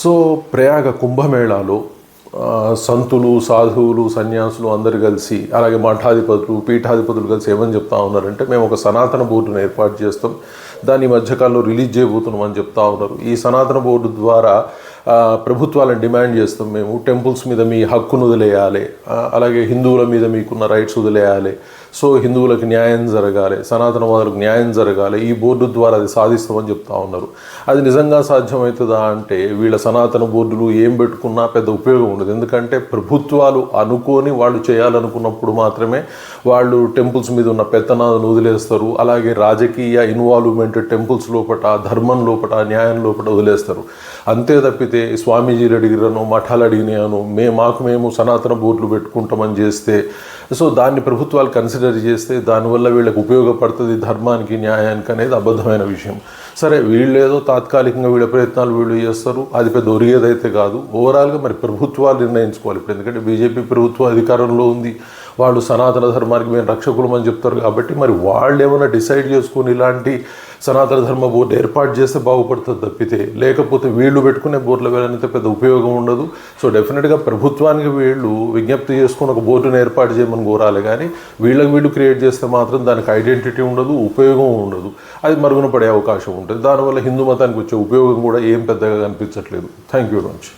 So Prayag కుంభమేళాలో సంతులు సాధువులు సన్యాసులు అందరు కలిసి అలాగే మఠాధిపతులు పీఠాధిపతులు కలిసి ఏమని చెప్తా ఉన్నారంటే మేము ఒక సనాతన బోర్డును ఏర్పాటు చేస్తాం. దాన్ని మధ్యకాలంలో రిలీజ్ చేయబోతున్నాం అని చెప్తా ఉన్నారు. ఈ సనాతన బోర్డు ద్వారా ప్రభుత్వాలను డిమాండ్ చేస్తాం మేము. టెంపుల్స్ మీద మీ హక్కును వదిలేయాలి. అలాగే హిందువుల మీద మీకున్న రైట్స్ వదిలేయాలి. సో హిందువులకు న్యాయం జరగాలి సనాతనవాదులకు న్యాయం జరగాలి ఈ బోర్డు ద్వారా అది సాధిస్తామని చెప్తా ఉన్నారు. అది నిజంగా సాధ్యమవుతుందా అంటే వీళ్ళ సనాతన బోర్డులు ఏం పెట్టుకున్నా పెద్ద ఉపయోగం ఉండదు. ఎందుకంటే ప్రభుత్వాలు అనుకొని వాళ్ళు చేయాలనుకున్నప్పుడు మాత్రమే వాళ్ళు టెంపుల్స్ మీద ఉన్న పెత్తనాలను వదిలేస్తారు. అలాగే రాజకీయ ఇన్వాల్వ్మెంట్ టెంపుల్స్ లోపట ధర్మం లోపట న్యాయం లోపట వదిలేస్తారు. అంతే తప్పితే స్వామీజీలు అడిగిరను మఠాలు అడిగినాను మే మాకు మేము సనాతన బోర్డులు పెట్టుకుంటామని చేస్తే సో దాన్ని ప్రభుత్వాలు కన్సిడర్ చేస్తే దానివల్ల వీళ్ళకి ఉపయోగపడుతుంది ధర్మానికి న్యాయానికి అనేది అబద్ధమైన విషయం. సరే వీళ్ళు ఏదో తాత్కాలికంగా వీళ్ళ ప్రయత్నాలు వీళ్ళు చేస్తారు అది పెద్ద ఒరిగేదైతే కాదు. ఓవరాల్గా మరి ప్రభుత్వాలు నిర్ణయించుకోవాలి. ఇప్పుడు ఎందుకంటే బీజేపీ ప్రభుత్వం అధికారంలో ఉంది. వాళ్ళు సనాతన ధర్మానికి మేము రక్షకులం అని చెప్తారు కాబట్టి మరి వాళ్ళు ఏమైనా డిసైడ్ చేసుకుని ఇలాంటి సనాతన ధర్మ బోర్డు ఏర్పాటు చేస్తే బాగుపడుతుంది తప్పితే లేకపోతే వీళ్ళు పెట్టుకునే బోర్డుల వెళ్ళనితే పెద్ద ఉపయోగం ఉండదు. సో డెఫినెట్గా ప్రభుత్వానికి వీళ్ళు విజ్ఞప్తి చేసుకుని ఒక బోర్డును ఏర్పాటు చేయమని కోరాలి కానీ వీళ్ళకి వీళ్ళు క్రియేట్ చేస్తే మాత్రం దానికి ఐడెంటిటీ ఉండదు ఉపయోగం ఉండదు. అది మరుగున పడే అవకాశం ఉంటుంది. దానివల్ల హిందూ మతానికి వచ్చే ఉపయోగం కూడా ఏం పెద్దగా కనిపించట్లేదు. Thank you very much.